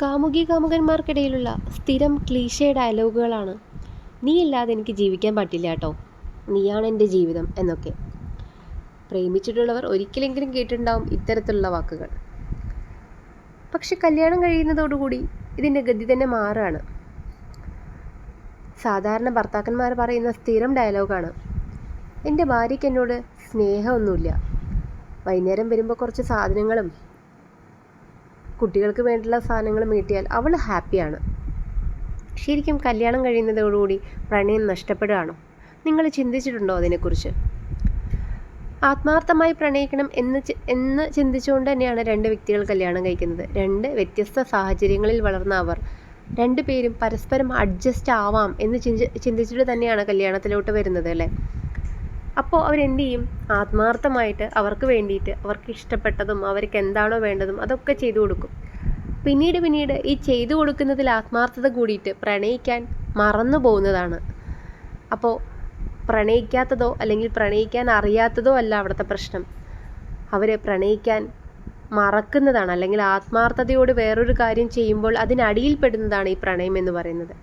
കാമുകി കാമുകന്മാർക്കിടയിലുള്ള സ്ഥിരം ക്ലീശേ ഡയലോഗുകളാണ്. നീ ഇല്ലാതെ എനിക്ക് ജീവിക്കാൻ പറ്റില്ല കേട്ടോ നീയാണ് എന്റെ ജീവിതം എന്നൊക്കെ. പ്രേമിച്ചിട്ടുള്ളവർ ഒരിക്കലെങ്കിലും കേട്ടിട്ടുണ്ടാവും ഇത്തരത്തിലുള്ള വാക്കുകൾ. പക്ഷെ കല്യാണം കഴിയുന്നതോടുകൂടി ഇതിന്റെ ഗതി തന്നെ മാറുകയാണ് സാധാരണ ഭർത്താക്കന്മാർ പറയുന്ന സ്ഥിരം ഡയലോഗാണ്. എന്റെ ഭാര്യയ്ക്ക് എന്നോട് സ്നേഹമൊന്നുമില്ല. വൈകുന്നേരം വരുമ്പോൾ കുറച്ച് സാധനങ്ങളും കുട്ടികൾക്ക് വേണ്ടിയുള്ള സാധനങ്ങൾ മീട്ടിയാൽ അവൾ ഹാപ്പിയാണ്. ശരിക്കും കല്യാണം കഴിയുന്നതോടുകൂടി പ്രണയം നഷ്ടപ്പെടുകയാണോ. നിങ്ങൾ ചിന്തിച്ചിട്ടുണ്ടോ അതിനെക്കുറിച്ച്? ആത്മാർത്ഥമായി പ്രണയിക്കണം എന്ന് എന്ന് ചിന്തിച്ചുകൊണ്ട് തന്നെയാണ് രണ്ട് വ്യക്തികൾ കല്യാണം കഴിക്കുന്നത്. രണ്ട് വ്യത്യസ്ത സാഹചര്യങ്ങളിൽ വളർന്ന അവർ. രണ്ടുപേരും പരസ്പരം അഡ്ജസ്റ്റ് ആവാം എന്ന് ചിന്തി ചിന്തിച്ചിട്ട് തന്നെയാണ് കല്യാണത്തിലോട്ട് വരുന്നത് അല്ലേ? അപ്പോൾ അവരെന്ത് ചെയ്യും? ആത്മാർത്ഥമായിട്ട് അവർക്ക് വേണ്ടിയിട്ട് അവർക്ക് ഇഷ്ടപ്പെട്ടതും അവർക്ക് എന്താണോ വേണ്ടതും അതൊക്കെ ചെയ്തു കൊടുക്കും. പിന്നീട് പിന്നീട് ഈ ചെയ്തു കൊടുക്കുന്നതിൽ ആത്മാർത്ഥത കൂടിയിട്ട് പ്രണയിക്കാൻ മറന്നു പോകുന്നതാണ്. അപ്പോൾ പ്രണയിക്കാത്തതോ അല്ലെങ്കിൽ പ്രണയിക്കാൻ അറിയാത്തതോ അല്ല അവിടുത്തെ പ്രശ്നം. അവർ പ്രണയിക്കാൻ മറക്കുന്നതാണ് അല്ലെങ്കിൽ ആത്മാർത്ഥതയോട് വേറൊരു കാര്യം ചെയ്യുമ്പോൾ അതിനടിയിൽപ്പെടുന്നതാണ് ഈ പ്രണയം എന്ന് പറയുന്നത്.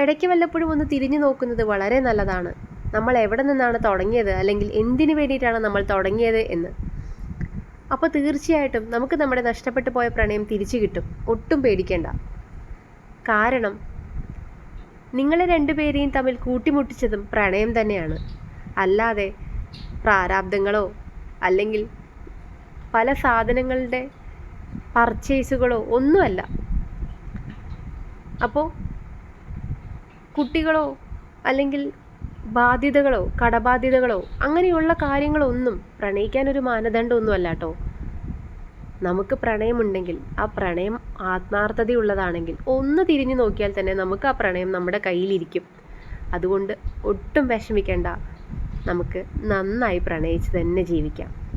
ഇടയ്ക്ക് വല്ലപ്പോഴും ഒന്ന് തിരിഞ്ഞു നോക്കുന്നത് വളരെ നല്ലതാണ്. നമ്മൾ എവിടെ നിന്നാണ് തുടങ്ങിയത് അല്ലെങ്കിൽ എന്തിനു വേണ്ടിയിട്ടാണ് നമ്മൾ തുടങ്ങിയത് എന്ന്. അപ്പോൾ തീർച്ചയായിട്ടും നമുക്ക് നമ്മുടെ നഷ്ടപ്പെട്ടു പോയ പ്രണയം തിരിച്ചു കിട്ടും. ഒട്ടും പേടിക്കേണ്ട. കാരണം നിങ്ങളെ രണ്ടുപേരെയും തമ്മിൽ കൂട്ടിമുട്ടിച്ചതും പ്രണയം തന്നെയാണ്. അല്ലാതെ പ്രാരാബ്ദങ്ങളോ അല്ലെങ്കിൽ പല സാധനങ്ങളുടെ പർച്ചേസുകളോ ഒന്നുമല്ല. അപ്പോൾ കുട്ടികളോ അല്ലെങ്കിൽ ബാധ്യതകളോ കടബാധ്യതകളോ അങ്ങനെയുള്ള കാര്യങ്ങളൊന്നും പ്രണയിക്കാൻ ഒരു മാനദണ്ഡമൊന്നുമല്ല കേട്ടോ നമുക്ക് പ്രണയമുണ്ടെങ്കിൽ ആ പ്രണയം ആത്മാർത്ഥതയുള്ളതാണെങ്കിൽ ഒന്ന് തിരിഞ്ഞു നോക്കിയാൽ തന്നെ നമുക്ക് ആ പ്രണയം നമ്മുടെ കയ്യിലിരിക്കും. അതുകൊണ്ട് ഒട്ടും വിഷമിക്കേണ്ട. നമുക്ക് നന്നായി പ്രണയിച്ച് തന്നെ ജീവിക്കാം.